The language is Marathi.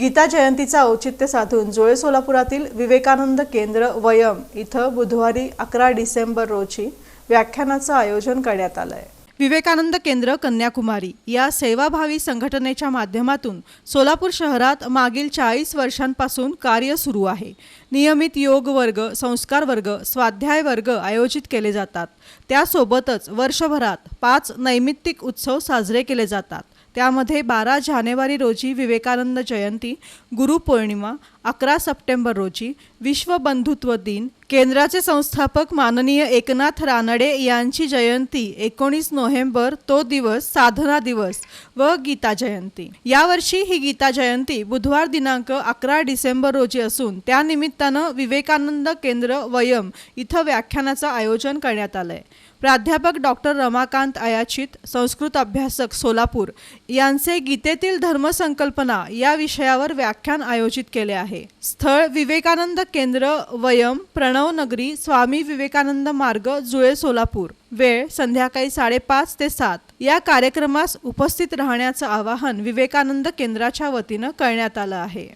गीता जयंतीचा औचित्य साधून जुळे सोलापुरातील विवेकानंद केंद्र वयम इथं बुधवारी अकरा डिसेंबर रोजी व्याख्यानाचं आयोजन करण्यात आलं आहे विवेकानंद केंद्र कन्याकुमारी या सेवाभावी संघटनेच्या माध्यमातून सोलापूर शहरात मागील चाळीस वर्षांपासून कार्य सुरू आहे. नियमित योग वर्ग संस्कार वर्ग स्वाध्याय वर्ग आयोजित केले जातात. त्यासोबतच वर्षभरात पाच नैमित्तिक उत्सव साजरे केले जातात. त्यामध्ये बारा जानेवारी रोजी विवेकानंद जयंती गुरुपौर्णिमा अकरा सप्टेंबर रोजी विश्व बंधुत्व दिन केंद्राचे संस्थापक माननीय एकनाथ रानडे यांची जयंती एकोणीस नोव्हेंबर तो दिवस साधना दिवस व गीता जयंती. यावर्षी ही गीता जयंती बुधवार दिनांक अकरा डिसेंबर रोजी असून त्यानिमित्त निमित्तानं विवेकानंद केंद्र वयम इथं व्याख्यानाचं आयोजन करण्यात आलं आहे प्राध्यापक डॉक्टर रमाकांत अयाचित संस्कृत अभ्यासक सोलापूर यांचे गीतेतील धर्मसंकल्पना या विषयावर व्याख्यान आयोजित केले आहे. स्थळ विवेकानंद केंद्र वयम प्रणव नगरी स्वामी विवेकानंद मार्ग जुळे सोलापूर. वेळ संध्याकाळी साडेपाच ते सात. या कार्यक्रमास उपस्थित राहण्याचं आवाहन विवेकानंद केंद्राच्या वतीनं करण्यात आलं आहे.